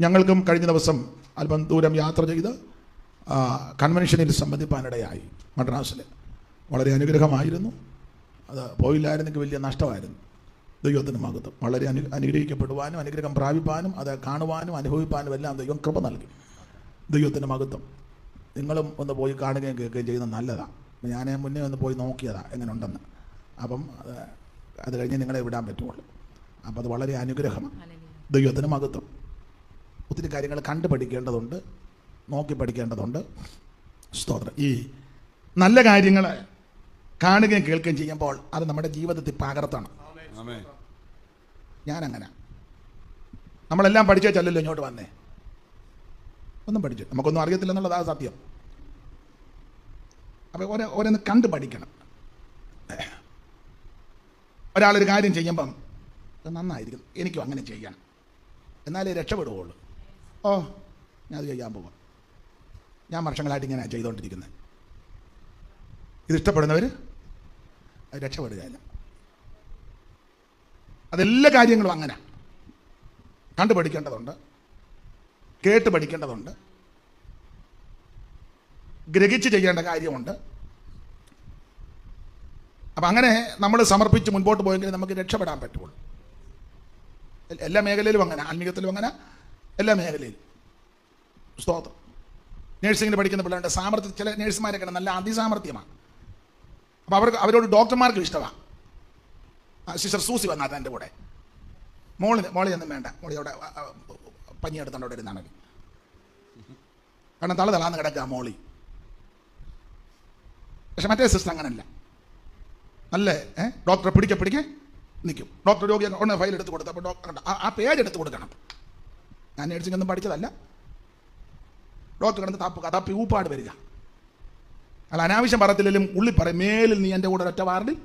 ഞങ്ങൾക്കും കഴിഞ്ഞ ദിവസം അല്പം ദൂരം യാത്ര ചെയ്ത് കൺവെൻഷനിൽ സംബന്ധിപ്പാനിടയായി മദ്രാസിൽ വളരെ അനുഗ്രഹമായിരുന്നു. അത് പോയില്ലായിരുന്നെങ്കിൽ വലിയ നഷ്ടമായിരുന്നു. ദൈവത്തിന് മകത്തും വളരെ അനു അനുഗ്രഹിക്കപ്പെടുവാനും അനുഗ്രഹം പ്രാപിപ്പാനും അത് കാണുവാനും അനുഭവിപ്പാനും എല്ലാം ദൈവം കൃപ നൽകി. ദൈവത്തിന്റെ മകത്തും നിങ്ങളും ഒന്ന് പോയി കാണുകയും കേൾക്കുകയും ചെയ്യുന്നത് നല്ലതാണ് ഞാൻ മുന്നേ ഒന്ന് പോയി നോക്കിയതാണ് എങ്ങനെ ഉണ്ടെന്ന് അപ്പം അത് അത് കഴിഞ്ഞ് നിങ്ങളെ വിടാൻ പറ്റുള്ളൂ. അപ്പം അത് വളരെ അനുഗ്രഹമാണ്. ദൈവത്തിന് മഹത്വം ഒത്തിരി കാര്യങ്ങൾ കണ്ടു പഠിക്കേണ്ടതുണ്ട് നോക്കി പഠിക്കേണ്ടതുണ്ട്. സ്തോത്രം. ഈ നല്ല കാര്യങ്ങൾ കാണുകയും കേൾക്കുകയും ചെയ്യുമ്പോൾ അത് നമ്മുടെ ജീവിതത്തിൽ പകർത്തണം. ഞാനങ്ങനെ. നമ്മളെല്ലാം പഠിച്ചല്ലോ ഇങ്ങോട്ട് വന്നേ. ഒന്നും പഠിച്ചു നമുക്കൊന്നും അറിയത്തില്ല എന്നുള്ളതാണ് സത്യം. അപ്പോൾ ഓരോ ഓരോന്ന് കണ്ട് പഠിക്കണം. ഒരാളൊരു കാര്യം ചെയ്യുമ്പം അത് നന്നായിരിക്കും. എനിക്കും അങ്ങനെ ചെയ്യണം. എന്നാലേ രക്ഷപ്പെടുകയുള്ളൂ ഓ ഞാൻ അത് ചെയ്യാൻ പോവാം. ഞാൻ വർഷങ്ങളായിട്ട് ഇങ്ങനെ ചെയ്തുകൊണ്ടിരിക്കുന്നത് ഇത് ഇഷ്ടപ്പെടുന്നവർ അത് രക്ഷപ്പെടുകയില്ല. അതെല്ലാ കാര്യങ്ങളും അങ്ങനെ. കണ്ടു പഠിക്കേണ്ടതുണ്ട്. കേട്ട് പഠിക്കേണ്ടതുണ്ട്. ഗ്രഹിച്ച് ചെയ്യേണ്ട കാര്യമുണ്ട്. അപ്പം അങ്ങനെ നമ്മൾ സമർപ്പിച്ച് മുൻപോട്ട് പോയെങ്കിൽ നമുക്ക് രക്ഷപ്പെടാൻ പറ്റുള്ളൂ. എല്ലാ മേഖലയിലും അങ്ങനെ ആത്മീയത്തിലും അങ്ങനെ. എല്ലാ മേഖലയിലും. സ്തോത്രം നേഴ്സിങ്ങിന് പഠിക്കുന്ന പിള്ളേരുടെ സാമർത്ഥ്യം ചില നേഴ്സുമാരൊക്കെ നല്ല അതിസാമർത്ഥ്യമാണ് അപ്പോൾ അവർക്ക് അവരോട് ഡോക്ടർമാർക്കും ഇഷ്ടമാണ് സിസ്റ്റർ സൂസി വന്നാൽ എന്റെ കൂടെ. മോളിന് മോളിയൊന്നും വേണ്ട. മോളി അവിടെ പഞ്ഞിയെടുത്തോണ്ട് അവിടെ ഇരുന്നാണ് കാരണം തള തളാന്ന് കിടക്കുക മോളി. പക്ഷെ മറ്റേ സിസ്റ്റർ അങ്ങനല്ല. നല്ല ഡോക്ടറെ പിടിക്കെ പിടിക്കെ നിൽക്കും ഡോക്ടർ രോഗിയെ ഉടനെ ഫയൽ എടുത്ത് കൊടുത്തപ്പോൾ ഡോക്ടർ ആ പേജ് എടുത്ത് കൊടുക്കണം. ഞാൻ നേഴ്സിംഗ് ഒന്നും പഠിച്ചതല്ല. ഡോക്ടർ കിടന്ന് തപ്പ് തപ്പി ഊപ്പാട് വരിക. അല്ല അനാവശ്യം പറത്തില്ലെങ്കിലും ഉള്ളി പറയും മേലിൽ നീ എന്റെ കൂടെ ഒറ്റ വാർഡിൽ.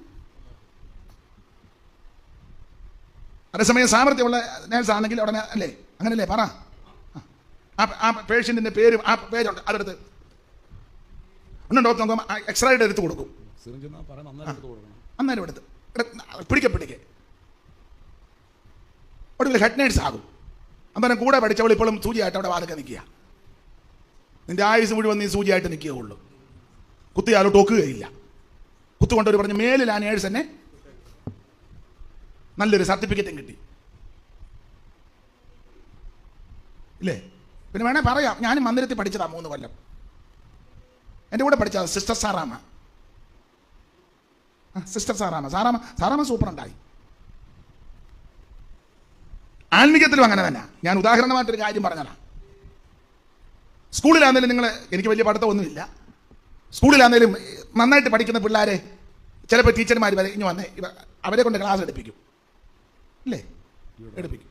അതേസമയം സാമർത്ഥ്യമുള്ള നേഴ്സാണെങ്കിൽ ഉടനെ അല്ലേ? അങ്ങനല്ലേ? പറ. ആ പേഷ്യന്റിന്റെ പേര് ആ പേജുണ്ട് അതെടുത്ത്. ഒന്നും ഡോക്ടർ നോക്കുമ്പോൾ എക്സ്റേയുടെ എടുത്ത് കൊടുക്കും. അന്നേരം എടുത്ത് പിടിക്കെ പിടിക്കെ. ഒടുവിൽ ഹെഡ് നേഴ്സ് ആകും. അന്നേരം കൂടെ പഠിച്ചവൾ ഇപ്പോഴും സൂചിയായിട്ട് അവിടെ വാതൊക്കെ നിൽക്കുക. നിന്റെ ആയുസ് മുഴുവൻ നീ സൂചിയായിട്ട് നിൽക്കുകയുള്ളൂ. കുത്തിയാലോ ടോക്കുകയില്ല. കുത്തുകൊണ്ടവർ പറഞ്ഞു മേലിൽ ആ നേഴ്സ് എന്നെ നല്ലൊരു സർട്ടിഫിക്കറ്റും കിട്ടി. ഇല്ലേ? പിന്നെ വേണേ പറയാം. ഞാൻ മന്ദിരത്തിൽ പഠിച്ചതാ മൂന്ന് കൊല്ലം. എന്റെ കൂടെ പഠിച്ചതാ sister Saramma sister Saramma Saramma super സൂപ്പറുണ്ടായി ആത്മീകത്തിലും അങ്ങനെ തന്നെ ഞാൻ ഉദാഹരണമായിട്ടൊരു കാര്യം പറഞ്ഞതാണ് സ്കൂളിലാണെങ്കിലും നിങ്ങൾ എനിക്ക് വലിയ പഠിത്തമൊന്നുമില്ല സ്കൂളിലാണെങ്കിലും നന്നായിട്ട് പഠിക്കുന്ന പിള്ളേരെ ചിലപ്പോൾ ടീച്ചർമാർ വരെ ഇനി വന്നേ അവരെ കൊണ്ട് ക്ലാസ് എടുപ്പിക്കും. അല്ലേ എടുപ്പിക്കും.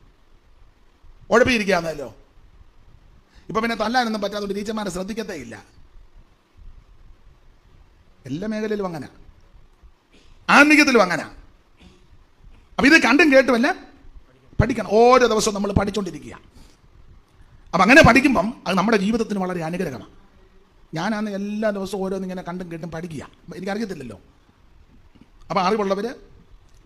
ഉഴപ്പിയിരിക്കുകയാണല്ലോ ഇപ്പം പിന്നെ തല്ലാനൊന്നും പറ്റാത്തതുകൊണ്ട് ടീച്ചർമാരെ ശ്രദ്ധിക്കത്തേ ഇല്ല. എല്ലാ മേഖലയിലും അങ്ങനെ. ആത്മീകത്തിലും അങ്ങനെ. അപ്പം ഇത് കണ്ടും കേട്ടുമല്ല പഠിക്കണം. ഓരോ ദിവസവും നമ്മൾ പഠിച്ചുകൊണ്ടിരിക്കുക അപ്പം അങ്ങനെ പഠിക്കുമ്പം അത് നമ്മുടെ ജീവിതത്തിന് വളരെ അനുഗ്രഹമാണ്. ഞാനാണ് എല്ലാ ദിവസവും ഓരോന്നിങ്ങനെ കണ്ടും കേട്ടും പഠിക്കുക. എനിക്കറിയത്തില്ലല്ലോ. അപ്പോൾ അറിവുള്ളവർ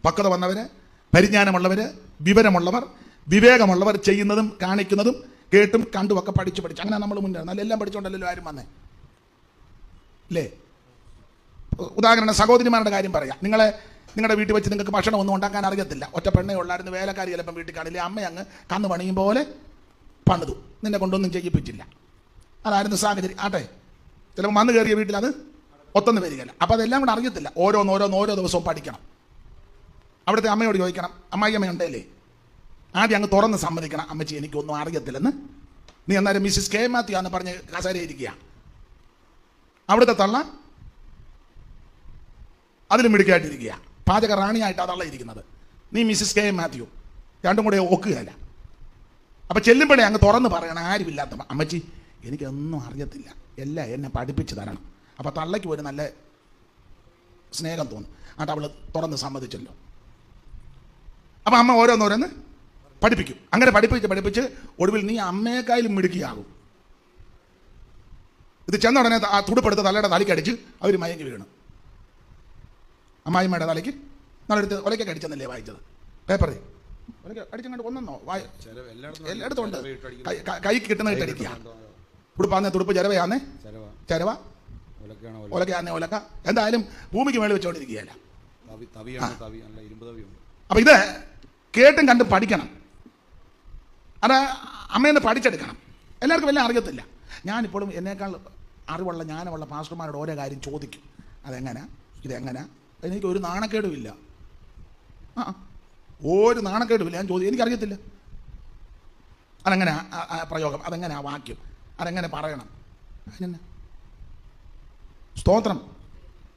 പക്വത വന്നവർ പരിജ്ഞാനമുള്ളവർ വിവരമുള്ളവർ വിവേകമുള്ളവർ ചെയ്യുന്നതും കാണിക്കുന്നതും കേട്ടും കണ്ടും ഒക്കെ പഠിച്ച് പഠിച്ച്. അങ്ങനെ നമ്മൾ മുന്നേ നല്ല എല്ലാം പഠിച്ചുകൊണ്ടല്ലോ ആരും വന്നേ. അല്ലേ ഉദാഹരണം സഹോദരിമാരുടെ കാര്യം പറയാം. നിങ്ങളെ നിങ്ങളുടെ വീട്ടിൽ വെച്ച് നിങ്ങൾക്ക് ഭക്ഷണം ഒന്നും ഉണ്ടാക്കാൻ അറിയത്തില്ല. ഒറ്റ പെണ്ണേ ഉള്ളായിരുന്നു. വേലക്കാരി ചിലപ്പം വീട്ടിൽ കാണില്ല. അമ്മ അങ്ങ് കന്ന് പണിയും പോലെ പണിതു. നിന്നെ കൊണ്ടൊന്നും ചെയ്യിപ്പിച്ചില്ല. അതായിരുന്നു സാഹചര്യം. ആട്ടെ ചിലപ്പോൾ വന്ന് കയറിയ വീട്ടിൽ അത് ഒത്തൊന്ന് വരികയില്ല. അപ്പോൾ അതെല്ലാം കൂടെ അറിയത്തില്ല. ഓരോന്ന് ഓരോന്ന് ഓരോ ദിവസവും പഠിക്കണം. അവിടുത്തെ അമ്മയോട് ചോദിക്കണം അമ്മായി അമ്മ ഉണ്ടല്ലേ? ആദ്യം അങ്ങ് തുറന്ന് സമ്മതിക്കണം. അമ്മച്ചി എനിക്കൊന്നും അറിയത്തില്ലെന്ന്. നീ അന്നേരം മിസ്സിസ് കെ. മാത്യു എന്ന് പറഞ്ഞ് കസേര ഇരിക്കുക. അവിടുത്തെ തള്ള അതിലും മിടുക്കായിട്ടിരിക്കുക പാചക റാണിയായിട്ട് അതല്ല ഇരിക്കുന്നത്. നീ മിസ്സിസ് കെ മാത്യു. രണ്ടും കൂടെ ഒക്കുകയല്ല അപ്പം ചെല്ലുമ്പോഴേ അങ്ങ് തുറന്ന് പറയണം ആരുമില്ലാത്ത അമ്മച്ചി എനിക്കൊന്നും അറിയത്തില്ല. എല്ലാം എന്നെ പഠിപ്പിച്ച് തരണം. അപ്പം തള്ളയ്ക്ക് ഒരു നല്ല സ്നേഹം തോന്നും. എന്നിട്ട് അവൾ തുറന്ന് സമ്മതിച്ചല്ലോ. അപ്പം അമ്മ ഓരോന്നോരോന്ന് പഠിപ്പിക്കും. അങ്ങനെ പഠിപ്പിച്ച് പഠിപ്പിച്ച് ഒടുവിൽ നീ അമ്മയെക്കായാലും മിടുക്കിയാകും. ഇത് ചെന്ന ഉടനെ ആ തുടുപ്പെടുത്ത് തലയുടെ തലയ്ക്കടിച്ച് അവർ മയങ്ങി വീണു. അമ്മായിമ്മയുടെ തലയ്ക്ക് നാളെടുത്ത് ഒലയ്ക്കൊക്കെ അടിച്ചെന്നല്ലേ വായിച്ചത്? പേപ്പറിൽ. ഒലക്ക അടിച്ചങ്ങോട്ട് കൊന്നെന്നോ? വായ എല്ലായിടത്തും ഉണ്ട്. കൈ- കിട്ടുന്ന എന്തോ, ഉടുപ്പാന്നേ തുടുപ്പ് ചെരവയാന്നേ ചെരവ ഒലക്കയാന്നേ ഒലക്ക എന്തായാലും ഭൂമിക്ക് മേളിൽ വെച്ചോണ്ടിരിക്കുകയല്ല അപ്പൊ ഇത് കേട്ടും കണ്ടും പഠിക്കണം. അത് അമ്മയെന്ന് പഠിച്ചെടുക്കണം. എല്ലാവർക്കും എല്ലാം അറിയത്തില്ല. ഞാനിപ്പോഴും എന്നേക്കാൾ അറിവുള്ള ജ്ഞാനമുള്ള പാസ്റ്റർമാരോട് ഓരോ കാര്യം ചോദിക്കും. അതെങ്ങനെ? ഇതെങ്ങനെ? എനിക്ക് ഒരു നാണക്കേടുമില്ല. ആ ഒരു നാണക്കേടുമില്ല. ഞാൻ ചോദ്യം എനിക്കറിയത്തില്ല. അതെങ്ങനെ പ്രയോഗം? അതെങ്ങനെ ആ വാക്യം? അതെങ്ങനെ പറയണം? അതിനെന്നെ സ്തോത്രം.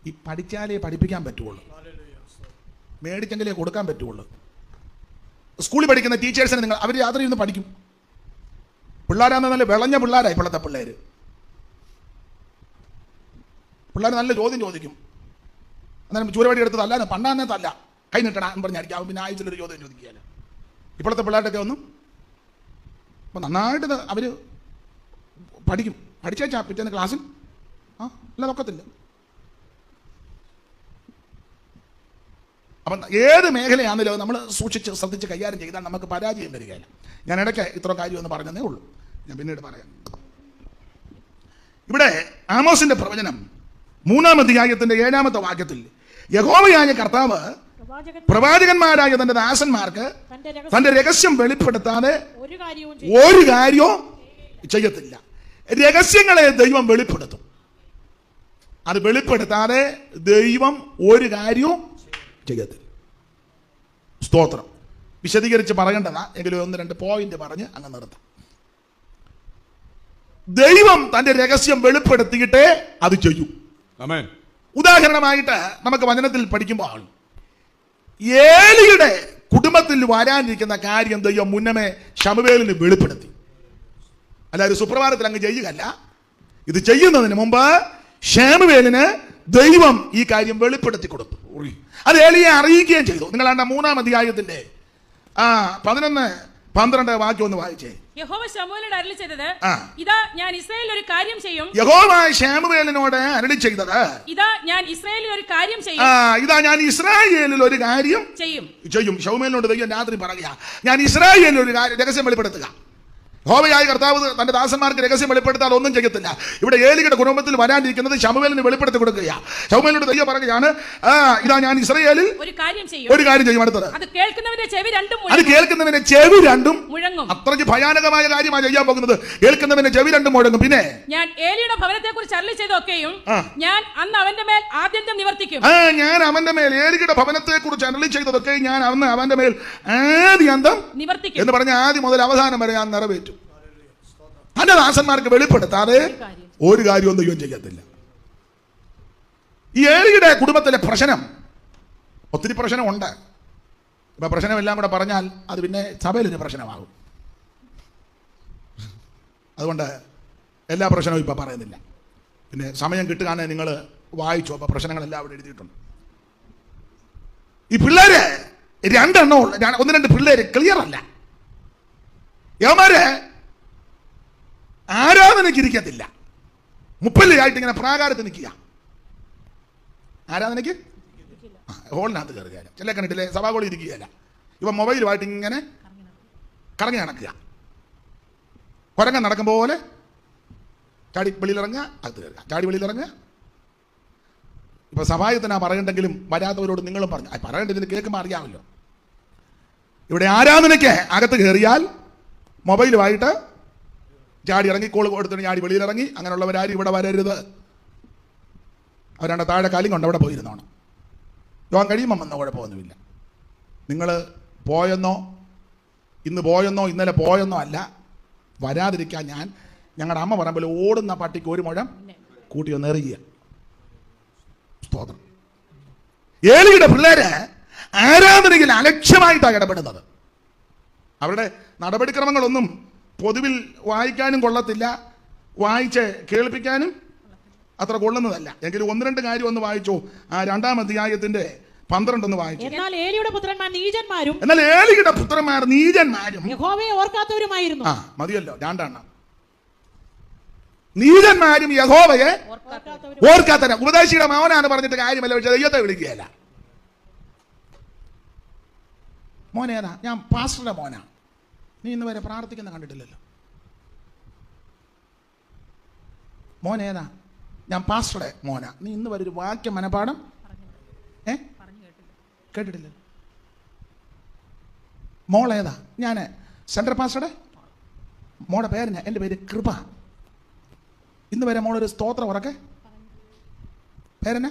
ഈ പഠിച്ചാലേ പഠിപ്പിക്കാൻ പറ്റുള്ളൂ മേടിച്ചെങ്കിലേ കൊടുക്കാൻ പറ്റുള്ളൂ സ്കൂളിൽ പഠിക്കുന്ന ടീച്ചേഴ്സിനെ നിങ്ങൾ അവർ യാത്ര ഇരുന്ന് പഠിക്കും. പിള്ളേരാന്ന് നല്ല വിളഞ്ഞ പിള്ളേരായി ഇപ്പോഴത്തെ പിള്ളേർ പിള്ളേർ നല്ല ചോദ്യം ചോദിക്കും. അന്നേരം ചൂരവടി എടുത്തതല്ല പണ്ടാന്നേത്തല്ല പണ്ടാന്നെ തല്ല. കൈ നിട്ടണ എന്ന് പറഞ്ഞായിരിക്കും. അവൻ പിന്നെ ആഴ്ചയിലൊരു ചോദ്യം ചോദിക്കുകയല്ല ഇപ്പോഴത്തെ പിള്ളേരുടെയൊക്കെ ഒന്നും അപ്പം നന്നായിട്ട് അവർ പഠിക്കും. പഠിച്ചേച്ചാ പിറ്റേന്ന് ക്ലാസ്സിൽ ആ അല്ല ഒക്കത്തില്ല അപ്പം ഏത് മേഖലയാണെങ്കിലും നമ്മൾ സൂക്ഷിച്ച് ശ്രദ്ധിച്ച് കൈകാര്യം ചെയ്താൽ നമുക്ക് പരാജയം വരികയില്ല. ഞാൻ ഇടയ്ക്ക് ഇത്ര കാര്യം ഒന്ന് പറഞ്ഞതേ ഉള്ളൂ. ഞാൻ പിന്നീട് പറയാം. ഇവിടെ ആമോസിന്റെ പ്രവചനം മൂന്നാം അധ്യായത്തിന്റെ ഏഴാമത്തെ വാക്യത്തിൽ യഹോവയായ കർത്താവ് പ്രവാചകന്മാരായ തന്റെ ദാസന്മാർക്ക് തന്റെ രഹസ്യം വെളിപ്പെടുത്താതെ ഒരു കാര്യവും ചെയ്യും ഒരു കാര്യവും ചെയ്യത്തില്ല. രഹസ്യങ്ങളെ ദൈവം വെളിപ്പെടുത്തും. അത് വെളിപ്പെടുത്താതെ ദൈവം ഒരു കാര്യവും ചെയ്യത്തില്ല. സ്തോത്രം. വിശദീകരിച്ച് പറയേണ്ടതാ. എങ്കിലും ഒന്ന് രണ്ട് പോയിന്റ് പറഞ്ഞ് അങ്ങ് നിർത്താം. ദൈവം തന്റെ രഹസ്യം വെളിപ്പെടുത്തിയിട്ടേ അത് ചെയ്യൂ. അമേൻ ഉദാഹരണമായിട്ട് നമുക്ക് വചനത്തിൽ പഠിക്കുമ്പോൾ ഏലിയുടെ കുടുംബത്തിൽ വരാനിരിക്കുന്ന കാര്യം ദൈവം മുന്നമേ ശമുവേലിന് വെളിപ്പെടുത്തി. അല്ലാതെ സുപ്രഭാതത്തിൽ അങ്ങ് ചെയ്യുകയല്ല. ഇത് ചെയ്യുന്നതിന് മുമ്പ് ഷാമുവേലിന് ദൈവം ഈ കാര്യം വെളിപ്പെടുത്തി കൊടുത്തു. അത് ഏലിയെ അറിയിക്കുകയും ചെയ്തു. നിങ്ങളാണ്ട മൂന്നാം അധ്യായത്തിന്റെ ആ പതിനൊന്ന് പന്ത്രണ്ട് വാക്യം ഒന്ന് വായിച്ചേ. യഹോവ ശമൂലിനോട് അരളി ചെയ്തത് ഇതാ ഞാൻ ഇസ്രായേലിൽ ഒരു കാര്യം ചെയ്യും. യഹോവ ശമൂവേലിനോട് അരളി ചെയ്തത്. ഇതാ ഞാൻ ഇസ്രായേലിൽ ഒരു കാര്യം ചെയ്യും. ഇതാ ഞാൻ ഇസ്രായേലിൽ ഒരു കാര്യം ചെയ്യും. ചെയ്യും. ദൈവം രാത്രി പറയുക ഞാൻ ഇസ്രായേലിൽ ഒരു കാര്യം രഹസ്യം വെളിപ്പെടുത്തുക. ഹോമയായ കർത്താവ് തന്റെ ദാസന്മാർക്ക് രഹസ്യം വെളിപ്പെടുത്താൻ ഒന്നും ചെയ്യത്തില്ല. ഇവിടെ ഏലിയുടെ കുടുംബത്തിൽ വരാനിരിക്കുന്നത് ശമുവേലിന് വെളിപ്പെടുത്തി കൊടുക്കുക ശമുവേലിനോട് ദൈവം പറയുകയാണ് ഇതാ ഞാൻ ഇസ്രയേലിൽ ഒരു കാര്യം ചെയ്യും. അടുത്തത്. അത് കേൾക്കുന്നവന്റെ ചെവി രണ്ടും മുഴങ്ങും. അത്രയ്ക്ക് ഭയാനകമായ കാര്യമാണ് ചെയ്യാൻ പോകുന്നത്. കേൾക്കുന്നവന്റെ ചെവി രണ്ടും മുഴങ്ങും. പിന്നെ? ഞാൻ ഏലിയുടെ ഭവനത്തെ കുറിച്ച് അരളി ചെയ്തൊക്കെയും ഞാൻ അന്ന് അവന്റെ മേൽ ആദ്യന്തം നിവർത്തിക്കും. ഞാൻ അവന്റെ മേൽ ഏലിയുടെ ഭവനത്തെ കുറിച്ച് അരളി ചെയ്തതൊക്കെ ഞാൻ അന്ന് അവന്റെ മേൽ ആദ്യന്തം നിവർത്തിക്കും. എന്ന് പറഞ്ഞ ആദ്യം മുതൽ അവസാനം വരെ ഞാൻ നിറവേറ്റും. തന്റെ ദാസന്മാർക്ക് വെളിപ്പെടുത്താതെ ഒരു കാര്യവും ദൈവം ചെയ്യത്തില്ല. ഈ ഏഴിയുടെ കുടുംബത്തിലെ പ്രശ്നം ഒത്തിരി പ്രശ്നമുണ്ട്. ഇപ്പൊ പ്രശ്നം എല്ലാം കൂടെ പറഞ്ഞാൽ അത് പിന്നെ സഭയിലൊരു പ്രശ്നമാകും. അതുകൊണ്ട് എല്ലാ പ്രശ്നവും ഇപ്പൊ പറയുന്നില്ല. പിന്നെ സമയം കിട്ടുകയാണെങ്കിൽ നിങ്ങൾ വായിച്ചു അപ്പൊ പ്രശ്നങ്ങളെല്ലാം അവിടെ എഴുതിയിട്ടുണ്ട്. ഈ പിള്ളേര് രണ്ടെണ്ണം ഒന്ന് രണ്ട് പിള്ളേര് ക്ലിയർ അല്ല. യവന്മാര് ആരാധനയ്ക്ക് ഇരിക്കത്തില്ല മുപ്പല്ലയായിട്ട് ഇങ്ങനെ പ്രാകാരത്ത് നിൽക്കുക. ആരാധനയ്ക്ക്? ഹോളിനകത്ത് കയറുകയല്ല ചില കണ്ടിട്ടില്ലേ? സഭാഗോളി ഇരിക്കുകയല്ല. ഇവ മൊബൈലുമായിട്ട് ഇങ്ങനെ കറങ്ങി നടക്കുക. കുരങ്ങൻ നടക്കും പോലെ ചാടി വെളിയിലിറങ്ങുക അകത്ത് കയറുക. ചാടി വെളിയിലിറങ്ങുക സഭായത്തിന് സഭായത്തിനാ പറയണ്ടെങ്കിലും വരാത്തവരോട് നിങ്ങളും പറഞ്ഞു. പറയേണ്ടതിന് കേൾക്കുമ്പോൾ അറിയാമല്ലോ. ഇവിടെ ആരാധനയ്ക്ക് അകത്ത് കയറിയാൽ മൊബൈലുമായിട്ട് ചാടി ഇറങ്ങി കോൾ കൊടുത്തിട്ട് ചാടി വെളിയിലിറങ്ങി. അങ്ങനെയുള്ളവരാരും ഇവിടെ വരരുത്. അവരാണ് താഴെ കാലും കൊണ്ട് അവിടെ പോയിരുന്നോണം. യോഗം കഴിയുമ്പം വന്ന കുഴപ്പമൊന്നുമില്ല. നിങ്ങൾ പോയെന്നോ ഇന്ന് പോയെന്നോ ഇന്നലെ പോയെന്നോ അല്ല വരാതിരിക്കാൻ ഞാൻ ഞങ്ങളുടെ അമ്മ പറമ്പിൽ ഓടുന്ന പട്ടിക്ക് ഒരു മുഴം കൂട്ടി ഒന്ന് എറിയുക. സ്തോത്രം. ഏലിയുടെ പിള്ളേര് ആരാധനയിൽ അലക്ഷ്യമായിട്ടാണ് ഇടപെടുന്നത്. അവരുടെ നടപടിക്രമങ്ങളൊന്നും പൊതുവിൽ വായിക്കാനും കൊള്ളത്തില്ല. വായിച്ച് കേൾപ്പിക്കാനും അത്ര കൊള്ളുന്നതല്ല. എങ്കിലും ഒന്ന് രണ്ട് കാര്യം ഒന്ന് വായിച്ചു. ആ രണ്ടാം അധ്യായത്തിന്റെ പന്ത്രണ്ടൊന്ന് വായിച്ചു. എന്നാൽ ഏലിയുടെ പുത്രന്മാർ നീചന്മാരും എന്നാൽ ഏലിയുടെ പുത്രന്മാർ നീചന്മാരും യഹോവയെ ഓർക്കാത്തവരുമായിരുന്നു. ആ മതിയല്ലോ രണ്ടെണ്ണം. നീചന്മാരും യഹോവയെ ഓർക്കാത്തവരും. ഓർക്കാത്തന ഉപദേശിയുടെ മോനാണ് പറഞ്ഞിട്ട് കാര്യമല്ല പക്ഷെ ദൈവത്തെ വിളിക്കുകയല്ല. മോനേതാ? ഞാൻ പാസ്റ്ററുടെ മോനാ. നീ ഇന്ന് വരെ പ്രാർത്ഥിക്കുന്ന കണ്ടിട്ടില്ലല്ലോ. മോൻ ഏതാ? ഞാൻ പാസ്റ്ററുടെ മോന. നീ ഇന്ന് വരെ ഒരു വാക്യ മനപാഠം ഏ? കേട്ടിട്ടില്ല മോൾ ഏതാ? ഞാൻ സെൻട്രൽ പാസ്റ്ററുടെ മോളുടെ പേര് എന്റെ പേര് കൃപ. ഇന്ന് വരെ മോളൊരു സ്തോത്രം ഉറക്കെ. പേരെന്നാ?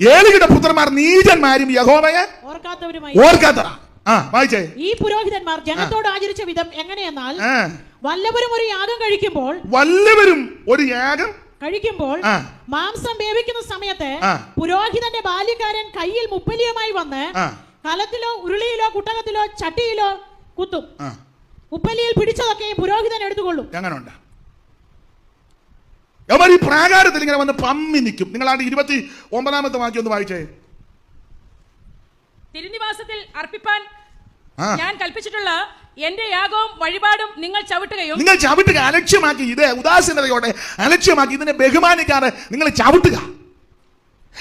ഏഴുകിട പുത്രന്മാർ നീചന്മാരും യഹോവയെ ഓർക്കാത്തവരാ. ആ വായിച്ചേ. ഈ പുരോഹിതന്മാർ ജനത്തോട് ആചരിച്ച വിധം എങ്ങനെയെന്നാൽ വല്ലവരും ഒരു യാഗം കഴിക്കുമ്പോൾ വല്ലവരും ഒരു യാഗം കഴിക്കുമ്പോൾ മാംസം വേവിക്കുന്ന സമയത്ത് പുരോഹിതന്റെ ബാല്യക്കാരൻ കയ്യിൽ മുപ്പലിയുമായി വന്ന് കലത്തിലോ ഉരുളിയിലോ കുട്ടകത്തിലോ ചട്ടിയിലോ കുത്തും. ഉപ്പലിയിൽ പിടിച്ചതൊക്കെ പുരോഹിതൻ എടുത്തുകൊള്ളും. എങ്ങനെയുണ്ട് യവന്മാർ ഈ പ്രാകാരത്തിൽ ഇങ്ങനെ വന്ന് പമ്മി നിൽക്കും. നിങ്ങളാണ് ഇരുപത്തി ഒമ്പതാമത്തെ വാക്യം ഒന്ന് വായിച്ചേ. തിരുനിവാസത്തിൽ അർപ്പിപ്പാൻ ഞാൻ കൽപ്പിച്ചിട്ടുള്ള എന്റെ യാഗവും വഴിപാടും നിങ്ങൾ ചവിട്ടുകയും നിങ്ങൾ ചവിട്ടുക അലക്ഷ്യമാക്കി. ഇത് ഉദാസീനതയോടെ അലക്ഷ്യമാക്കി. ഇതിനെ ബഹുമാനിക്കാതെ നിങ്ങൾ ചവിട്ടുക.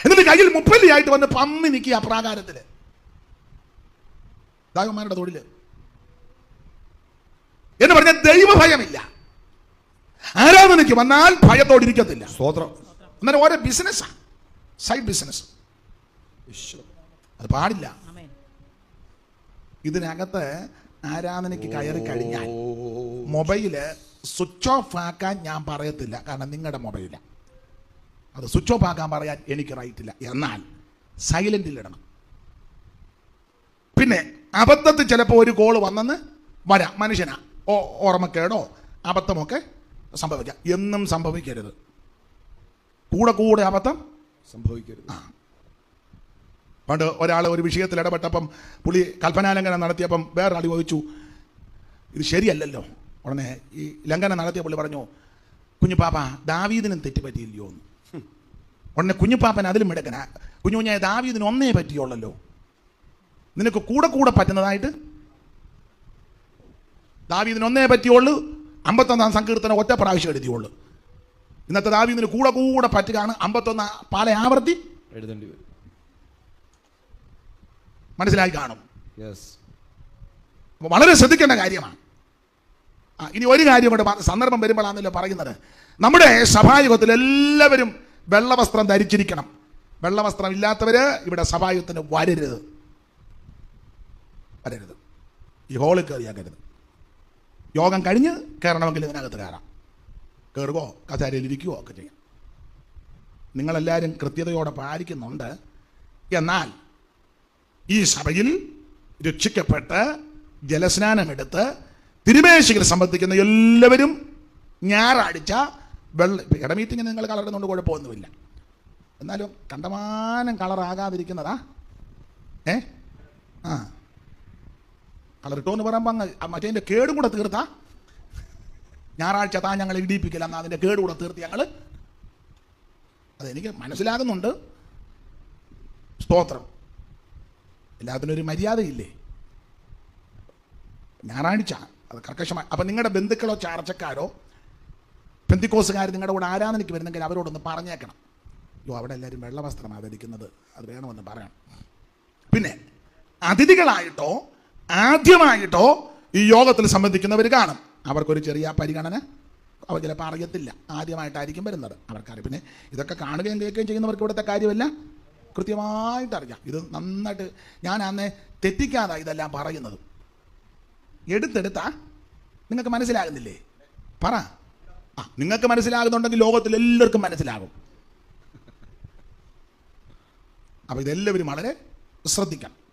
എന്നിട്ട് കയ്യിൽ മുപ്പല്ലിയായിട്ട് വന്ന് പമ്മി നിൽക്കുക പ്രാകാരത്തിൽ ദാഗന്മാരുടെ തൊഴിൽ എന്ന് പറഞ്ഞാൽ ദൈവഭയമില്ല. ആരാധനയ്ക്ക് വന്നാൽ ഭയത്തോടിരിക്കത്തില്ല സ്തോത്രം. അന്നേരം ഓരോ ബിസിനസ്സാ സൈഡ് ബിസിനസ് അത് പാടില്ല. ആമേൻ. ഇതിനകത്ത് ആരാധനയ്ക്ക് കയറി കഴിഞ്ഞാൽ മൊബൈൽ സ്വിച്ച് ഓഫ് ആക്കാൻ ഞാൻ പറയത്തില്ല. കാരണം നിങ്ങളുടെ മൊബൈല. അത് സ്വിച്ച് ഓഫ് ആക്കാൻ പറയാൻ എനിക്ക് റൈറ്റ് ഇല്ല. എന്നാൽ സൈലന്റിൽ ഇടണം. പിന്നെ അബദ്ധത്തിൽ ചിലപ്പോൾ ഒരു കോൾ വന്നെന്ന് വരാം. മനുഷ്യനാ. ഓ ഓർമ്മക്കേടോ? അബദ്ധമൊക്കെ സംഭവിക്കാം. എന്നും സംഭവിക്കരുത്. കൂടെ കൂടെ അബദ്ധം സംഭവിക്കരുത്. പണ്ട് ഒരാൾ ഒരു വിഷയത്തിൽ ഇടപെട്ടപ്പം പുളി കൽപ്പനാലംഘനം നടത്തിയപ്പം വേറൊരാൾ ചോദിച്ചു ഇത് ശരിയല്ലല്ലോ. ഉടനെ ഈ ലംഘനം നടത്തിയ പുള്ളി പറഞ്ഞു കുഞ്ഞുപാപ്പ ദാവീദിനും തെറ്റ് പറ്റിയില്ലയോ എന്ന്. ഉടനെ കുഞ്ഞുപാപ്പൻ അതിലും മിടക്കന. കുഞ്ഞു കുഞ്ഞായ ദാവീദിന് ഒന്നേ പറ്റിയുള്ളല്ലോ. നിനക്ക് കൂടെ കൂടെ പറ്റുന്നതായിട്ട് ദാവീദിന് ഒന്നേ പറ്റിയുള്ളൂ. അമ്പത്തൊന്നാം സങ്കീർത്തനം ഒറ്റ പ്രാവശ്യം എഴുതിയുള്ളൂ. ഇന്നത്തെ ദാവീദിന് കൂടെ കൂടെ പറ്റുകയാണ് അമ്പത്തൊന്ന് പാല ആവർത്തി. എഴുതേണ്ടി വരും. മനസ്സിലായി കാണും. വളരെ ശ്രദ്ധിക്കേണ്ട കാര്യമാണ്. ഇനി ഒരു കാര്യം ഇവിടെ സന്ദർഭം വരുമ്പോഴാണല്ലോ പറയുന്നത്. നമ്മുടെ സഭായുഗത്തിൽ എല്ലാവരും വെള്ളവസ്ത്രം ധരിച്ചിരിക്കണം. വെള്ളവസ്ത്രം ഇല്ലാത്തവര് ഇവിടെ സഭായുഗത്തിന് വരരുത്. വരരുത്. ഈ ഹോളിൽ കയറിയാക്കരുത് യോഗം കഴിഞ്ഞ് കയറണമെങ്കിൽ ഇതിനകത്ത് കയറാം. കയറുകയോ കസേരയിൽ ഇരിക്കുകയോ ഒക്കെ ചെയ്യാം. നിങ്ങളെല്ലാവരും കൃത്യതയോടെ പാലിക്കുന്നുണ്ട്. എന്നാൽ ഈ സഭയിൽ രക്ഷിക്കപ്പെട്ട് ജലസ്നാനമെടുത്ത് തിരുമേശികൾ സംബന്ധിക്കുന്ന എല്ലാവരും ഞായറാഴ്ച വെള്ള ഇട മീറ്റിങ്ങിന് നിങ്ങൾ കളറിടുന്നുകൊണ്ട് കുഴപ്പമൊന്നുമില്ല. എന്നാലും കണ്ടമാനം കളറാകാതിരിക്കുന്നതാ ഏ? ആ. കളറിട്ടോ എന്ന് പറയുമ്പോൾ അങ്ങ് മറ്റേ അതിന്റെ കേടും കൂടെ തീർത്താ? ഞായറാഴ്ച താ ഞങ്ങൾ ഇടിയിപ്പിക്കില്ല എന്നാൽ അതിന്റെ കേട് കൂടെ തീർത്ത് ഞങ്ങൾ അതെനിക്ക് മനസ്സിലാകുന്നുണ്ട്. സ്തോത്രം. എല്ലാത്തിനും ഒരു മര്യാദയില്ലേ? ഞായറാഴ്ച അത് കർക്കശമായി. അപ്പം നിങ്ങളുടെ ബന്ധുക്കളോ ചാർച്ചക്കാരോ പെന്തിക്കോസുകാർ നിങ്ങളുടെ കൂടെ ആരാധനയ്ക്ക് വരുന്നെങ്കിൽ അവരോടൊന്ന് പറഞ്ഞേക്കണം. അയ്യോ അവിടെ എല്ലാവരും വെള്ളവസ്ത്രമാണ് ധരിക്കുന്നത്. അത് വേണമെന്ന് പറയണം. പിന്നെ അതിഥികളായിട്ടോ ആദ്യമായിട്ടോ ഈ യോഗത്തിൽ സംബന്ധിക്കുന്നവർ കാണും. അവർക്കൊരു ചെറിയ പരിഗണന അവർ ചിലപ്പോൾ അറിയത്തില്ല. ആദ്യമായിട്ടായിരിക്കും വരുന്നത്. അവർക്കറിയാം. പിന്നെ ഇതൊക്കെ കാണുകയും കേൾക്കുകയും ചെയ്യുന്നവർക്ക് ഇവിടുത്തെ കാര്യമല്ല. കൃത്യമായിട്ട് അറിയാം. ഇത് നന്നായിട്ട് ഞാൻ അന്ന് തെറ്റിക്കാതെ ഇതെല്ലാം പറയുന്നത്. എടുത്തെടുത്താ നിങ്ങൾക്ക് മനസ്സിലാകുന്നില്ലേ? പറ. ആ നിങ്ങൾക്ക് മനസ്സിലാകുന്നുണ്ടെങ്കിൽ ലോകത്തിൽ എല്ലാവർക്കും മനസ്സിലാകും. അപ്പോൾ ഇതെല്ലാവരും വളരെ ശ്രദ്ധിക്കണം.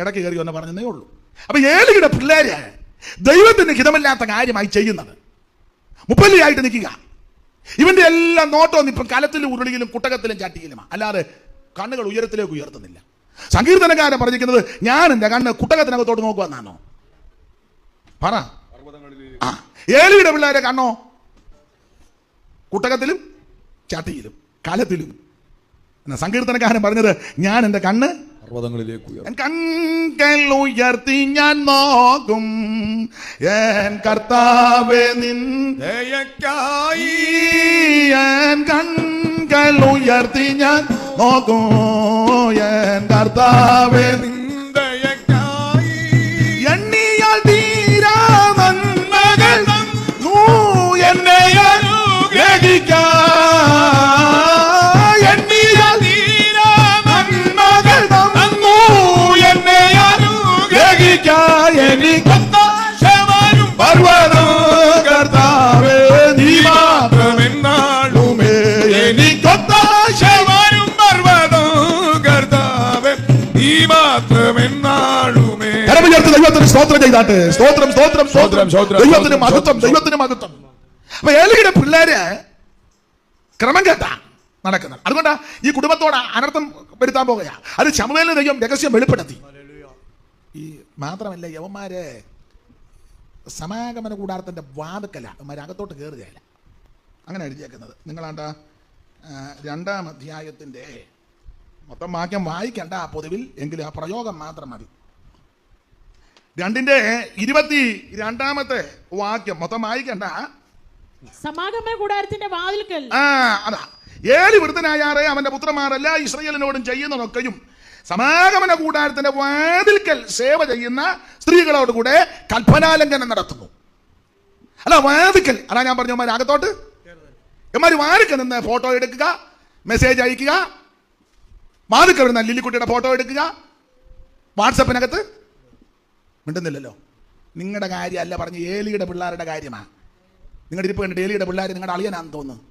ഇടയ്ക്ക് കയറി ഒന്ന് പറഞ്ഞതേ ഉള്ളൂ. അപ്പൊ ഏലിയുടെ പിള്ളേരെ ദൈവത്തിന് ഹിതമില്ലാത്ത കാര്യമായി ചെയ്യുന്നത്. മുപ്പല്ലിയായിട്ട് നിൽക്കുക. ഇവന്റെ എല്ലാം നോട്ടവും ഇപ്പം കലത്തിലും ഉരുളിയിലും കുട്ടകത്തിലും ചാട്ടിയിലും അല്ലാതെ കണ്ണുകൾ ഉയരത്തിലേക്ക് ഉയർത്തുന്നില്ല. സങ്കീർത്തനക്കാരൻ പറഞ്ഞിരിക്കുന്നത് ഞാൻ എന്റെ കണ്ണ് കുട്ടകത്തിനകത്തോട്ട് നോക്കുവെന്നാണോ പറ. ആ. ഏലിയുടെ പിള്ളേരെ കണ്ണോ? കുട്ടകത്തിലും ചാട്ടിയിലും കലത്തിലും. സങ്കീർത്തനക്കാരൻ പറഞ്ഞത് ഞാൻ എന്റെ കണ്ണ് പർവതങ്ങളിലേക്ക് ഉയർന്നു. കങ്കൽ ഉയർത്തി ഞാൻ നോക്കും ഏൻ കർത്താവെ നിൻ ദയക്കായി എൻ കൺകൾ കരങ്ങൾ ഉയർത്തി ഞാൻ നോക്കും ഏൻ കർത്താവേ നിന്ദയക്കായി കരമുയർത്തി ദൈവത്തിന് സ്തോത്രം ചെയ്താട്ട്. സ്തോത്രം സ്തോത്രം സ്തോത്രം. ദൈവത്തിന് മഹത്വം. ദൈവത്തിന് മഹത്വം. അപ്പൊ ഏലിയുടെ പിള്ളേര് ക്രമം കേട്ടാ നടക്കുന്നത്. അതുകൊണ്ടാ ഈ കുടുംബത്തോട് അനർത്ഥം വരുത്താൻ പോകുക അത് ചമുവേലിന് ദൈവം രഹസ്യം വെളിപ്പെടുത്തി. ഈ മാത്രമല്ല യവന്മാര് സമാഗമന കൂടാരത്തിന്റെ വാതുക്കല. അവന്മാർ അകത്തോട്ട് കയറുകയല്ല അങ്ങനെ എഴുതിയേക്കുന്നത്. നിങ്ങളാണ്ട രണ്ടാം അധ്യായത്തിന്റെ മൊത്തം വാക്യം വായിക്കണ്ട ആ പൊതുവിൽ എങ്കിലും ആ പ്രയോഗം മാത്രം മതി. രണ്ടിന്റെ ഇരുപത്തി രണ്ടാമത്തെ വാക്യം മൊത്തം വായിക്കണ്ട. സമാഗമന കൂടാരത്തിന്റെ വാതിൽക്കൽ. ആ അതാ. ഏഴ് വൃദ്ധനായാറെ അവന്റെ പുത്രന്മാരല്ല ഇസ്രയേലിനോടും ചെയ്യുന്നതൊക്കെയും സമാഗമന കൂടാരത്തിന്റെ വാതിൽക്കൽ സേവ ചെയ്യുന്ന സ്ത്രീകളോട് കൂടെ കൽപ്പനാലംഘനം നടത്തുന്നു. അല്ല വാതിക്കൽ അതാ ഞാൻ പറഞ്ഞു അമ്മ അകത്തോട്ട്. എമാര് വാതിക്കൽ നിന്ന് ഫോട്ടോ എടുക്കുക മെസ്സേജ് അയക്കുക. വാതിക്കൽ നിന്ന് ലില്ലിക്കുട്ടിയുടെ ഫോട്ടോ എടുക്കുക. വാട്സപ്പിനകത്ത് മിണ്ടുന്നില്ലല്ലോ. നിങ്ങളുടെ കാര്യമല്ല പറഞ്ഞ് ഏലിയുടെ പിള്ളേരുടെ കാര്യമാണ് നിങ്ങളുടെ ഇരിപ്പ് കണ്ടിട്ട് ഏലിയുടെ പിള്ളേർ നിങ്ങളുടെ അളിയനാന്ന് തോന്നുന്നു.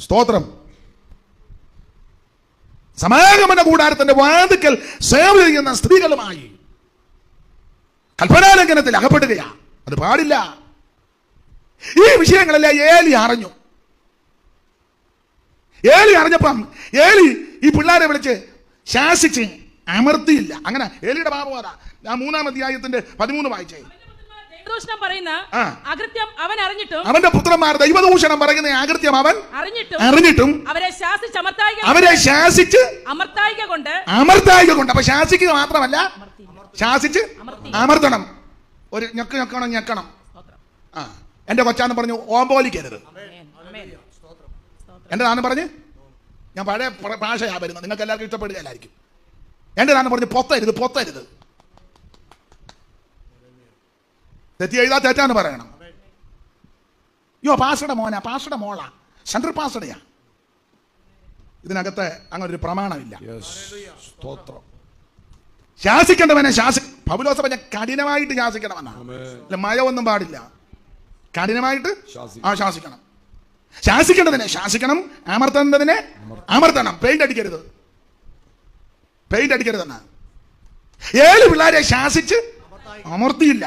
സ്തോത്രം. സമാഗമന കൂടാരത്തിന്റെ വാതുക്കൽ സേവ ചെയ്യുന്ന സ്ത്രീകളുമായി കൽപ്പനാലംഘനത്തിൽ അകപ്പെടുകയാ. അത് പാടില്ല. ഈ വിഷയങ്ങളെല്ലാം ഏലി അറിഞ്ഞു. ഏലി അറിഞ്ഞപ്പം ഏലി ഈ പിള്ളേരെ വിളിച്ച് ശാസിച്ച് അമർത്തിയില്ല. അങ്ങനെ ഏലിയുടെ പാപം ഞാൻ മൂന്നാം അധ്യായത്തിന്റെ പതിമൂന്ന് വായിച്ചേ. ദൈവദൂഷണം പറയുന്ന. അകൃത്യം അവൻ അറിഞ്ഞിട്ടും അവന്റെ പുത്രന്മാർ ദൈവദൂഷണം പറയുന്ന ആകൃത്യം അവൻ അറിഞ്ഞിട്ടും അറിഞ്ഞിട്ടും അവരെ ശാസിച്ച് അമർത്തായിക അവരെ ശാസിച്ച് അമർത്തായിക കൊണ്ട് അമർത്തായിക കൊണ്ട്. അപ്പൊ ശാസിക്കുക മാത്രമല്ല ശാസിച്ച് അമർത്തി. അമർത്തണം. ഒരു ഞെക്ക് ഞെക്കണം ഞെക്കണം? ആ. എന്റെ കൊച്ചാന്ന് പറഞ്ഞു ഓമ്പോലിക്കരുത്. എന്റെ താന്ന് പറഞ്ഞ്? ഞാൻ പഴയ ഭാഷയാണ് ഭാഷയാ വരുന്നത്. നിങ്ങൾക്ക് എല്ലാവർക്കും ഇഷ്ടപ്പെടുകയല്ലായിരിക്കും. എന്റെ താന്ന് പറഞ്ഞു പൊത്തരുത് പൊത്തരുത്. തെറ്റി എഴുതാ തെറ്റാന്ന് പറയണം. അയ്യോ പാസയുടെ മോനാ പാസയുടെ മോളാ. സെൻട്രൽ പാസ്റ്റഡയാ ഇതിനകത്ത് അങ്ങനെ ഒരു പ്രമാണമില്ല സ്തോത്രം. ശാസിക്കേണ്ടവനെ ശാസി പൗലോസ പറഞ്ഞ കഠിനമായിട്ട് ശാസിക്കണമെന്നാ. മഴ ഒന്നും പാടില്ല. കഠിനമായിട്ട് ആ ശാസിക്കണം. ശാസിക്കേണ്ടതിനെ ശാസിക്കണം അമർത്തേണ്ടതിനെ അമർത്തണം. പെയിന്റ് അടിക്കരുത്. പെയിന്റ് അടിക്കരുതെന്ന്. ഏഴ് പിള്ളേരെ ശാസിച്ച് അമർത്തിയില്ല.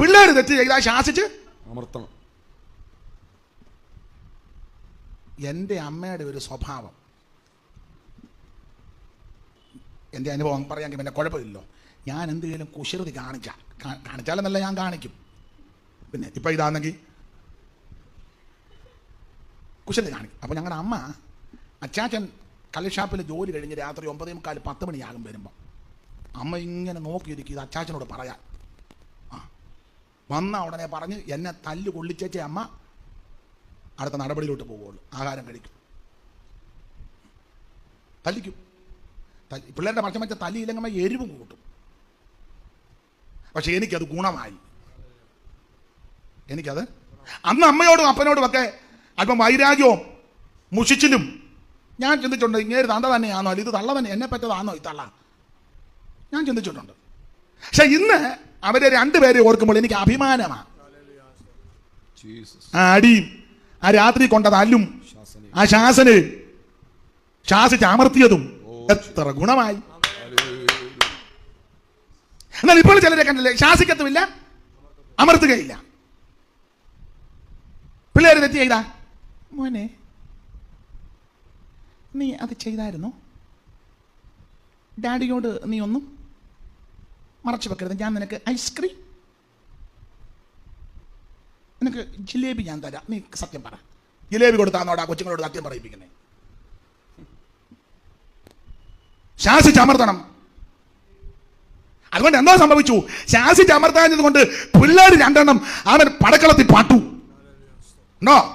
പിള്ളേർ തെറ്റ് ചെയ്താൽ ശാസിച്ച് അമർത്തണം. എന്റെ അമ്മയുടെ ഒരു സ്വഭാവം. എന്റെ അനുഭവം പറയാമെങ്കിൽ പിന്നെ കുഴപ്പമില്ലല്ലോ. ഞാൻ എന്തെങ്കിലും കുശൃതി കാണിച്ചാൽ കാണിച്ചാലെന്നല്ല ഞാൻ കാണിക്കും. പിന്നെ ഇപ്പം ഇതാണെങ്കിൽ കുശൃതി കാണിക്കും. അപ്പോൾ ഞങ്ങളുടെ അമ്മ അച്ചാച്ചൻ കള്ളിഷാപ്പിൽ ജോലി കഴിഞ്ഞ് രാത്രി ഒമ്പതേ മുക്കാൽ പത്ത് മണിയാകും വരുമ്പോൾ അമ്മ ഇങ്ങനെ നോക്കിയിരിക്കും ഇത് അച്ചാച്ചനോട് പറയാൻ. ആ. വന്ന ഉടനെ പറഞ്ഞ് എന്നെ തല്ല് കൊള്ളിച്ചേച്ച അമ്മ. അടുത്ത നടപടിയിലോട്ട് പോവുള്ളൂ. ആഹാരം കഴിക്കും. തല്ലിക്കും. തല്ലി പിള്ളേരുടെ പക്ഷം വെച്ച തല്ലിയില്ലെങ്കിൽ എരിവും കൂട്ടും. പക്ഷെ എനിക്കത് ഗുണമായി. എനിക്കത് അന്ന് അമ്മയോടും അപ്പനോടും ഒക്കെ അല്പം വൈരാഗ്യവും മുഷിച്ചിലും ഞാൻ ചിന്തിച്ചിട്ടുണ്ട് ഇങ്ങേര് തണ്ട തന്നെയാണോ അല്ലെങ്കിൽ ഇത് തള്ള തന്നെ എന്നെ പറ്റതാണോ ഈ തള്ള? ഞാൻ ചിന്തിച്ചിട്ടുണ്ട്. പക്ഷെ ഇന്ന് അവരെ രണ്ടുപേരെ ഓർക്കുമ്പോൾ എനിക്ക് അഭിമാനമാണ് ആ അടിയും ആ രാത്രി കൊണ്ട തല്ലും ശാസന ആ ശാസന് ശാസിച്ച് അമർത്തിയതും എത്ര ഗുണമായി. എന്നാൽ ഇപ്പോൾ ചിലരെ കണ്ടില്ലേ ശാസിക്കത്തുമില്ല അമർത്തുകയില്ല. പിള്ളേർ തെറ്റി ചെയ്താ? മോനെ നീ അത് ചെയ്തായിരുന്നോ? ഡാഡിയോട് നീ ഒന്നും മറച്ചു വെക്കരുത്. ഞാൻ നിനക്ക് ഐസ്ക്രീം നിനക്ക് ജിലേബി ഞാൻ തരാം. നീ സത്യം പറ. ജിലേബി കൊടുത്താന്നോടാ കൊച്ചുങ്ങളോട് സത്യം പറയിപ്പിക്കുന്നേ. ശാസിച്ചമർത്തണം അതുകൊണ്ട് എന്താ സംഭവിച്ചു? ശാസിച്ചമർത്താഞ്ഞത് കൊണ്ട് പിള്ളേർ രണ്ടെണ്ണം അവൻ പടക്കളത്തിൽ പാട്ടു. ഉണ്ടോ?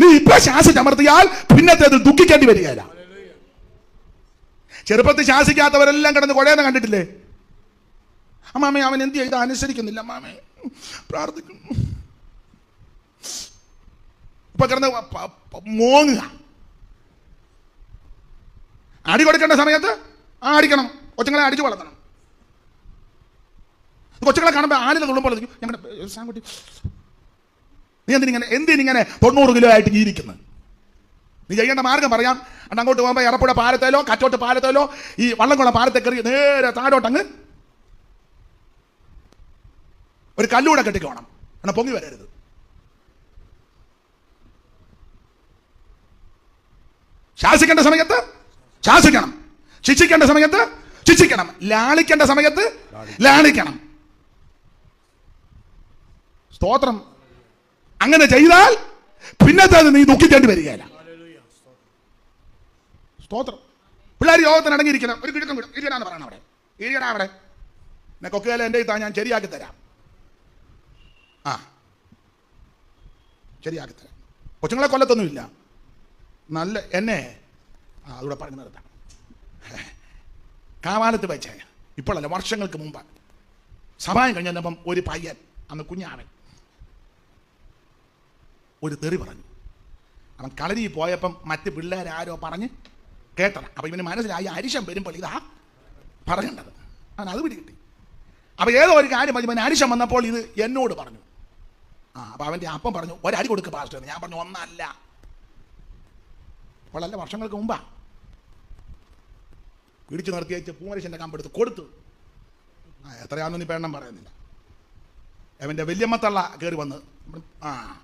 നീ ഇപ്പൊ ശാസിച്ച് അമർത്തിയാൽ പിന്നത്തേത് ദുഃഖിക്കേണ്ടി വരികയില്ല. ചെറുപ്പത്തിൽ ശാസിക്കാത്തവരെല്ലാം കിടന്ന് കുഴയെന്ന് കണ്ടിട്ടില്ലേ? അമ്മാമേ അവൻ എന്ത് ചെയ്ത്? അനുസരിക്കുന്നില്ല അമ്മാമേ. പ്രാർത്ഥിക്കുന്നു. ഇപ്പൊ കിടന്ന് മോങ്ങുക. അടി കൊടുക്കേണ്ട സമയത്ത് ആ അടിക്കണം കൊച്ചുങ്ങളെ അടിച്ചു വളർത്തണം. കൊച്ചുങ്ങളെ കാണുമ്പോൾ ആലിൽ തുള്ളുമ്പോൾ ഞങ്ങളുടെ സാൻകുട്ടി നീ എന്തിനിങ്ങനെ എന്തിനിങ്ങനെ തൊണ്ണൂറ് കിലോ ആയിട്ട് ജീവിക്കുന്നത് നീ ചെയ്യേണ്ട മാർഗം പറയാം. അണ്ട് അങ്ങോട്ട് പോകുമ്പോൾ എറപ്പുഴ പാലത്തേലോ കച്ചോട്ട് പാലത്തേലോ ഈ വള്ളംകുളം പാലത്തെ കയറി നേരെ താഴോട്ടങ്ങ് ഒരു കല്ലൂടെ കെട്ടിക്കോണം. എന്നാൽ പൊങ്ങി വരരുത്. ശാസിക്കേണ്ട സമയത്ത് ശാസിക്കണം. ശിക്ഷിക്കേണ്ട സമയത്ത് ശിക്ഷിക്കണം. ലാളിക്കേണ്ട സമയത്ത് ലാളിക്കണം. സ്തോത്രം. അങ്ങനെ ചെയ്താൽ പിന്നത്തേത് നീ ദുഃഖിക്കേണ്ടി വരികയില്ല. സ്തോത്രം. പിള്ളേർ യോഗത്തിന് അടങ്ങിയിരിക്കണം. ഒരു കിഴക്കം കിട്ടും ഇരിക്കണമെന്ന് പറയണം അവിടെ. ഇരിക്കണ അവിടെ. എന്നെ കൊക്കുകയില എന്റെ ഇത്താ ഞാൻ ശരിയാക്കി തരാം. ആ. ശരിയാക്കി തരാം. കൊച്ചുങ്ങളെ കൊല്ലത്തൊന്നുമില്ല. നല്ല എന്നെ ആ അതുകൂടെ പറഞ്ഞു നിർത്താം. കാവാലത്ത് വെച്ച് ഇപ്പോഴല്ല വർഷങ്ങൾക്ക് മുമ്പ്. സഭായം കഴിഞ്ഞപ്പം ഒരു പയ്യൻ അന്ന് കുഞ്ഞാവൻ. ഒരു തെറി പറഞ്ഞു. അവൻ കളരി പോയപ്പം മറ്റ് പിള്ളേരാരോ പറഞ്ഞ് കേട്ടതാണ് അപ്പം ഇവന് മനസ്സിലായി അരിശം വരുമ്പോൾ ഇതാ പറയേണ്ടത് അവൻ അത് പിടികിട്ടി. അപ്പം ഏതോ ഒരു കാര്യം പറഞ്ഞു ഇവൻ അരിശം വന്നപ്പോൾ ഇത് എന്നോട് പറഞ്ഞു. ആ അപ്പം അവന്റെ അപ്പം പറഞ്ഞു ഒരടി കൊടുക്ക് പാസ്റ്റർ ഞാൻ പറഞ്ഞു ഒന്നല്ല. വളരെ വർഷങ്ങൾക്ക് മുമ്പാ. പിടിച്ചു നിർത്തി വെച്ച് പൂമരശന്റെ കമ്പെടുത്ത് കൊടുത്തു. എത്രയാണെന്ന് ഇപ്പം എണ്ണം പറയുന്നില്ല. അവന്റെ വല്യമ്മത്തള്ള കയറി വന്ന് ആ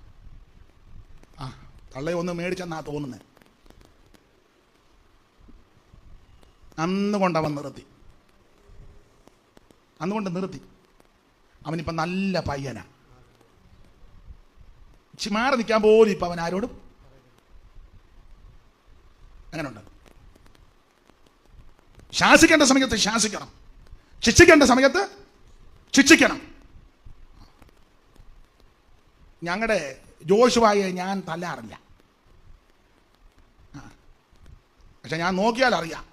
ആ തള്ളയെ ഒന്ന് മേടിച്ചെന്നാ തോന്നുന്നത് അന്ന് കൊണ്ട് അവൻ നിർത്തി. അന്ന് കൊണ്ട് നിർത്തി. അവനിപ്പം നല്ല പയ്യനാ. ചിമാറി മാറി നിൽക്കാൻ പോലും ഇപ്പം അവൻ ആരോടും അങ്ങനെയുണ്ട് ശാസിക്കേണ്ട സമയത്ത് ശാസിക്കണം. ശിക്ഷിക്കേണ്ട സമയത്ത് ശിക്ഷിക്കണം. ഞങ്ങളുടെ ജോഷുവായെ ഞാൻ തല്ലാറില്ല ആ. പക്ഷെ ഞാൻ നോക്കിയാൽ അറിയാം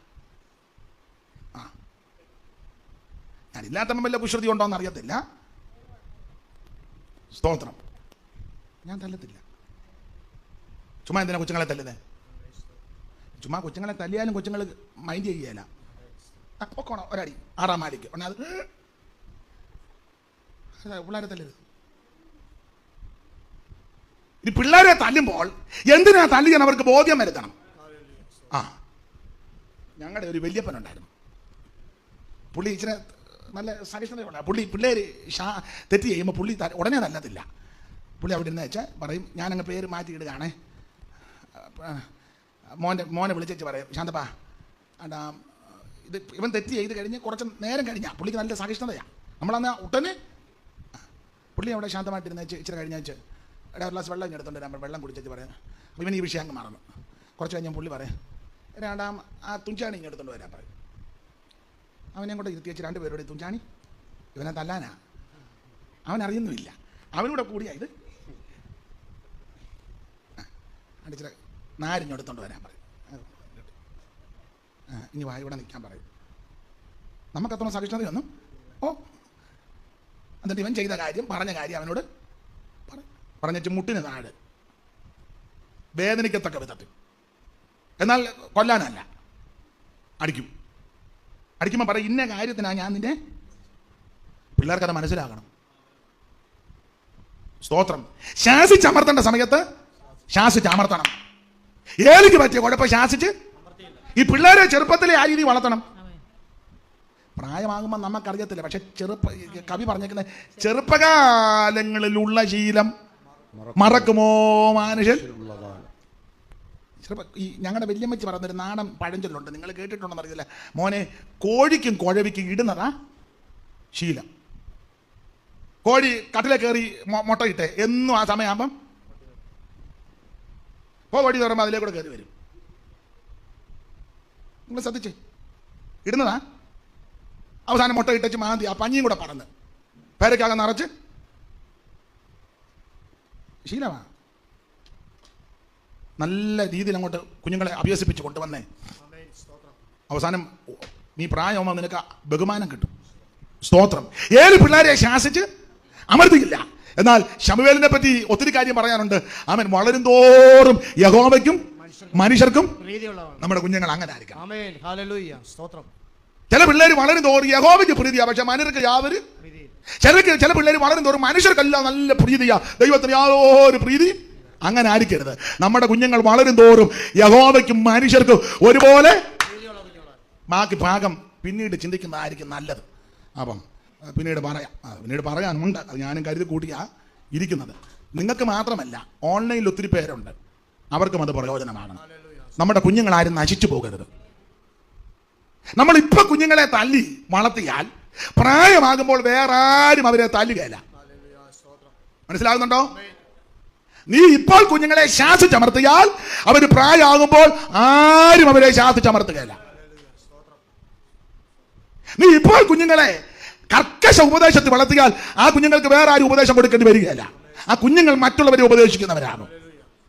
ആ. ഞാൻ ഇല്ലാത്തപ്പം വല്ല കുശ്രുതി ഉണ്ടോന്ന് അറിയത്തില്ല സ്തോത്രം. ഞാൻ തല്ലത്തില്ല. ചുമ്മാ എന്തിനാ കൊച്ചുങ്ങളെ തല്ലുന്നത് ചുമ്മാ കൊച്ചുങ്ങളെ തല്ലിയാലും കൊച്ചുങ്ങൾ മൈൻഡ് ചെയ്യുകയില്ല പൊക്കോണം ഒരടി. ആറാം മാലിക്ക്. ഉടനെ അതാ, പിള്ളേരെ തല്ലരുത്. ഇനി പിള്ളേരെ തല്ലുമ്പോൾ എന്തിനാ തല്ലിയെന്ന് അവർക്ക് ബോധ്യം വരുത്തണം? ആ. ഞങ്ങളുടെ ഒരു വല്യപ്പനുണ്ടായിരുന്നു. പുള്ളി ഇച്ചിരി നല്ല സഹിഷ്ണുതയുള്ള പുള്ളി പിള്ളേർ ഷാ തെറ്റ് ചെയ്യുമ്പോൾ പുള്ളി ഉടനെ തല്ലത്തില്ല. പുള്ളി അവിടെ ഇരുന്ന് വെച്ചാൽ പറയും ഞാനങ്ങ് പേര് മാറ്റിയിടുകയാണേ. മോന്റെ മോനെ വിളിച്ചേച്ച് പറയും ശാന്തപ്പാ അണ്ടാ ഇത് ഇവൻ തെറ്റ് ചെയ്ത് കഴിഞ്ഞ് കുറച്ച് നേരം കഴിഞ്ഞാൽ പുള്ളിക്ക് നല്ല സഹിഷ്ണുതയാണ് നമ്മളന്ന് ഉടനെ പുള്ളി അവിടെ ശാന്തമായിട്ടിരുന്ന് വെച്ച് ഇച്ചിരി കഴിഞ്ഞ് വെച്ച് ഒരു ഗ്ലാസ് വെള്ളം ഇങ്ങ് എടുത്തോണ്ട് വെള്ളം കുടിച്ചേച്ച് പറയാം അപ്പോൾ ഇവൻ ഈ വിഷയം അങ്ങ് മറന്നു. കുറച്ച് കഴിഞ്ഞാൽ പുള്ളി പറയാം രണ്ടാം ആ തുഞ്ചാണി ഇങ്ങോട്ട് എടുത്തോണ്ട് വരാൻ പറയും. അവനെ കൂടെ ഇരുത്തി വെച്ച് രണ്ടുപേരോട് തുഞ്ചാണി ഇവനെ തല്ലാനാ? അവൻ അറിയുന്നുമില്ല അവനൂടെ കൂടിയാ ഇത്. അടിച്ചിട്ട് നാരിഞ്ഞെടുത്തോണ്ട് വരാൻ പറയും. ഇനി വാ ഇവിടെ നിൽക്കാൻ പറയും. നമുക്കത്ര സഹിഷ്ണുതയൊന്നും ഓ എന്നിട്ട് ഇവൻ ചെയ്ത കാര്യം പറഞ്ഞ കാര്യം അവനോട് പറഞ്ഞു പറഞ്ഞിട്ട് മുട്ടിന് താഴെ വേദനിക്കത്തക്ക വിധത്തിൽ. എന്നാൽ കൊല്ലാനല്ല. അടിക്കും. അടിക്കുമ്പോൾ പറയും ഇന്ന കാര്യത്തിനാണ് ഞാൻ നിന്നെ പിള്ളേർക്കത് മനസ്സിലാകണം. സ്തോത്രം. ശാസിച്ചമർത്തേണ്ട സമയത്ത് ശാസിച്ചമർത്തണം ഏലിക്ക് പറ്റിയ കുഴപ്പം ശാസിച്ച് ഈ പിള്ളേരെ ചെറുപ്പത്തിലെ ആ രീതി വളർത്തണം. പ്രായമാകുമ്പോൾ നമുക്കറിയത്തില്ല പക്ഷെ ചെറുപ്പ കവി പറഞ്ഞേക്കുന്ന ചെറുപ്പകാലങ്ങളിലുള്ള ശീലം മറക്കുമോ മനുഷ്യൻ? ചെറുപ്പ ഈ ഞങ്ങളുടെ വല്യമ്മച്ചി പറഞ്ഞൊരു നാടൻ പഴഞ്ചൊല്ലുണ്ട്. നിങ്ങൾ കേട്ടിട്ടുണ്ടെന്ന് അറിയില്ല. മോനെ കോഴിക്കും കുഴവിക്കും ഇടുന്നതാ ശീലം. കോഴി കട്ടിലെ കയറി മുട്ട മുട്ടയിട്ടെ. എന്നും ആ സമയമാകുമ്പം കോഴി തുറമ്പോൾ അതിലേക്കൂടെ കയറി വരും. നിങ്ങൾ ശ്രദ്ധിച്ചേ? ഇടുന്നതാ. അവസാനം മുട്ട ഇട്ടച്ച് മാന്തി ആ പഞ്ഞിയും കൂടെ പറന്ന്. പേരക്കകം നിറച്ച് ശീലമാ. നല്ല രീതിയിൽ അങ്ങോട്ട് കുഞ്ഞുങ്ങളെ അഭ്യസിപ്പിച്ച് കൊണ്ടുവന്നേ. അവസാനം നീ പ്രായമാകുമ്പോൾ നിനക്ക് ബഹുമാനം കിട്ടും. സ്തോത്രം. ഏഴ് പിള്ളേരെ ശാസിച്ച് അമർത്തിയില്ല. എന്നാൽ ശമുവേലിനെ പറ്റി ഒത്തിരി കാര്യം പറയാനുണ്ട്. അവൻ വളരും തോറും യഹോവയ്ക്കും മനുഷ്യർക്കും നമ്മുടെ കുഞ്ഞുങ്ങൾ അങ്ങനെ ആയിരിക്കും ചില പിള്ളേർ വളരും തോറും യഹോവയ്ക്ക് പ്രീതിയാ. പക്ഷെ മനുഷ്യർക്ക് യാതൊരു ചിലർക്ക് ചില പിള്ളേർ വളരും തോറും മനുഷ്യർക്കല്ല നല്ല പ്രീതിയാ. ദൈവത്തിന് യാതൊരു പ്രീതി അങ്ങനെ ആയിരിക്കരുത്. നമ്മുടെ കുഞ്ഞുങ്ങൾ വളരും തോറും യഹോവയ്ക്കും മനുഷ്യർക്കും ഒരുപോലെ ബാക്കി ഭാഗം പിന്നീട് ചിന്തിക്കുന്നതായിരിക്കും നല്ലത്. അപ്പം പിന്നീട് പറയാം. പിന്നീട് പറയാനുണ്ട്. അത് ഞാനും കരുതി കൂട്ടിയാ ഇരിക്കുന്നത്. നിങ്ങൾക്ക് മാത്രമല്ല ഓൺലൈനിൽ ഒത്തിരി പേരുണ്ട്. അവർക്കും അത് പ്രയോജനമാണ്. നമ്മുടെ കുഞ്ഞുങ്ങളാരും നശിച്ചു പോകരുത്. നമ്മൾ ഇപ്പൊ കുഞ്ഞുങ്ങളെ തല്ലി വളർത്തിയാൽ പ്രായമാകുമ്പോൾ വേറെ ആരും അവരെ തല്ലുകയല്ല. മനസ്സിലാകുന്നുണ്ടോ? നീ ഇപ്പോൾ കുഞ്ഞുങ്ങളെ ശാസിച്ചമർത്തിയാൽ അവർ പ്രായമാകുമ്പോൾ ആരും അവരെ ശാസിച്ചമർത്തുകയില്ല നീ ഇപ്പോൾ കുഞ്ഞുങ്ങളെ കർക്കശ ഉപദേശത്തിൽ വളർത്തിയാൽ ആ കുഞ്ഞുങ്ങൾക്ക് വേറെ ആരും ഉപദേശം കൊടുക്കേണ്ടി വരികയല്ല. ആ കുഞ്ഞുങ്ങൾ മറ്റുള്ളവരെ ഉപദേശിക്കുന്നവരാണ്.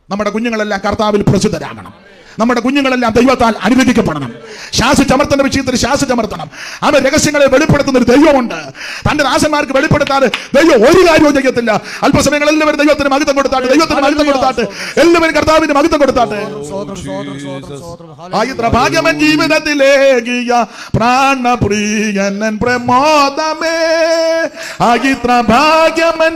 നമ്മുടെ കുഞ്ഞുങ്ങളെല്ലാം കർത്താവിൽ പ്രസിദ്ധരാകണം. നമ്മുടെ കുഞ്ഞുങ്ങളെല്ലാം ദൈവത്താൽ അനുവദിക്കപ്പെടണം ശാസിച്ചമർത്തേണ്ട വിഷയത്തിൽ ശാസിച്ചമർത്തണം അവൻ രഹസ്യങ്ങളെ വെളിപ്പെടുത്തുന്ന ഒരു ദൈവമുണ്ട്. തന്റെ ദാസന്മാർക്ക് വെളിപ്പെടുത്താതെ ദൈവം ഒരു കാര്യവും ചെയ്യത്തില്ല. അല്പസമയങ്ങൾ എല്ലാവരും ദൈവത്തിന് മഹിതം കൊടുത്താട്ട് ദൈവത്തിന് മഹിതം കൊടുത്താട്ട് എല്ലാവരും കർത്താവിന് മഹിതം കൊടുത്താട്ട്. ജീവിതത്തിലേ സ്തോത്രം സ്തോത്രം സ്തോത്രം ആയിത്ര ഭാഗ്യമൻ ജീവിതത്തിലേകിയ പ്രാണപ്രിയനൻ പ്രമോദമേ. ആയിത്ര ഭാഗ്യമൻ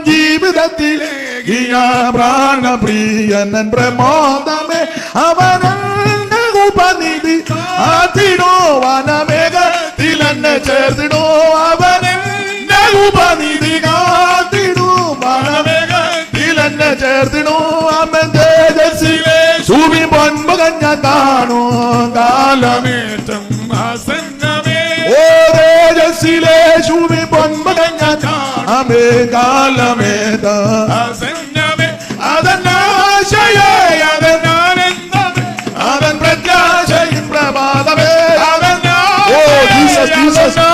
ജീവിതത്തിലേകിയ പ്രാണപ്രിയൻ പ്രമോദമേ അവനെന്നെ ഉപനിധി ആത്തിടോ വനമേഘത്തിലെന്നെ ചേർത്തിടോ അവനെന്നെ ഉപനിധി കാത്തിടൂ വനമേഘത്തിലെന്നെ ചേർത്തിടോ അമ്മൻ തേജസ്സിലെ സൂമി പൊൻപകൻ ഞാൻ കാണോ കാലമേറ്റം ആസന്നമേ. ഓ തേജസ്സിലെ സൂമി പൊൻപകൻ ഞാൻ കാണാമേ ആസന്നമേ. 加油